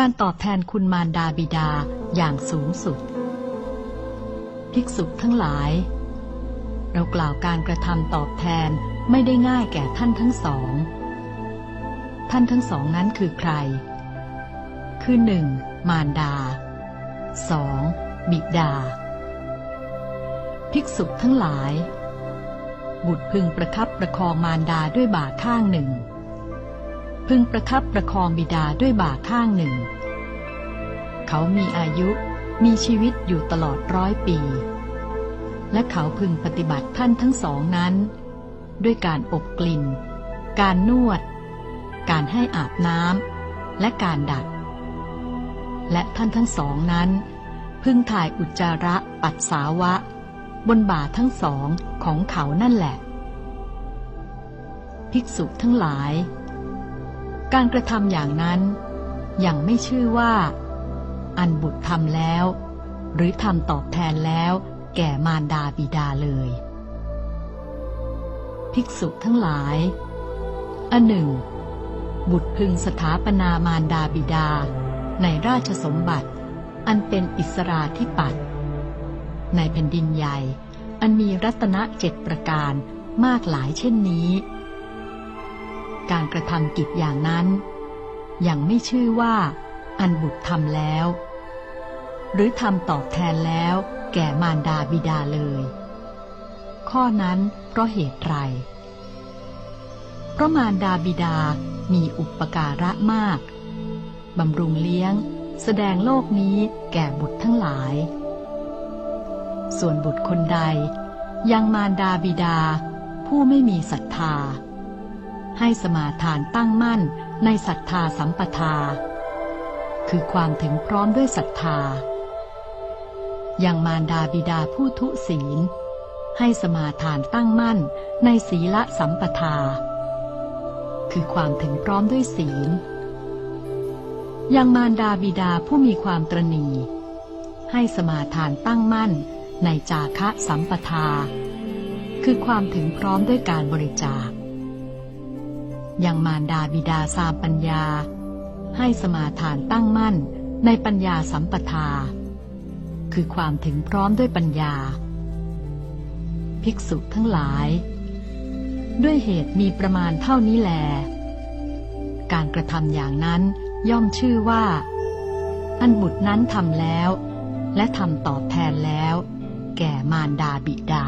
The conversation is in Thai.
การตอบแทนคุณมารดาบิดาอย่างสูงสุด ภิกษุทั้งหลาย เรากล่าวการกระทำตอบแทนไม่ได้ง่ายแก่ท่านทั้งสอง ท่านทั้งสองนั้นคือใคร คือหนึ่งมารดาสองบิดา ภิกษุทั้งหลาย บุตรพึงประคับประคองมารดาด้วยบ่าข้างหนึ่ง พึงประคับประคองบิดาด้วยบ่าข้างหนึ่ง เขามีอายุมีชีวิตอยู่ตลอดร้อยปี และเขาพึงปฏิบัติท่านทั้งสองนั้น ด้วยการอบกลิ่น การนวด การให้อาบน้ำและการดัด และท่านทั้งสองนั้น พึงถ่ายอุจจาระปัสสาวะ บนบ่าทั้งสองของเขานั่นแหละ ภิกษุทั้งหลาย การกระทำอย่างนั้นยังไม่ชื่อว่า อันบุตรทำแล้ว หรือทำตอบแทนแล้ว แก่มารดาบิดาเลย ภิกษุทั้งหลายอันหนึ่ง บุตรพึงสถาปนามารดาบิดา ในราชสมบัติ อันเป็นอิสราธิปัตย์ในแผ่นดินใหญ่ อันมีรัตนเจ็ดประการมากหลายเช่นนี้ การกระทำกิจอย่างนั้นยังไม่ชื่อว่าอันบุตรทำแล้ว หรือทำตอบแทนแล้วแก่มารดาบิดาเลย ข้อนั้นเพราะเหตุไร เพราะมารดาบิดามีอุปการะมาก บำรุงเลี้ยง แสดงโลกนี้แก่บุตรทั้งหลาย ส่วนบุตรคนใดยังมารดาบิดาผู้ไม่มีศรัทธา ให้สมาทานตั้งมั่นในศรัทธาสัมปทา คือความถึงพร้อมด้วยศรัทธา อยังมารดาบิดาผู้ทุศีล ให้สมาทานตั้งมั่นในศีลสัมปทา คือความถึงพร้อมด้วยศีล อยังมารดาบิดาผู้มีความตรณีให้สมาทานตั้งมั่นในจาคะสัมปทา คือความถึงพร้อมด้วยการบริจาค ยังมารดาบิดาสามปัญญา ให้สมาทานตั้งมั่นในปัญญาสัมปทา คือความถึงพร้อมด้วยปัญญา ภิกษุทั้งหลาย ด้วยเหตุมีประมาณเท่านี้แล การกระทำอย่างนั้นย่อมชื่อว่า อันบุตรนั้นทำแล้ว และทำตอบแทนแล้ว แก่มารดาบิดา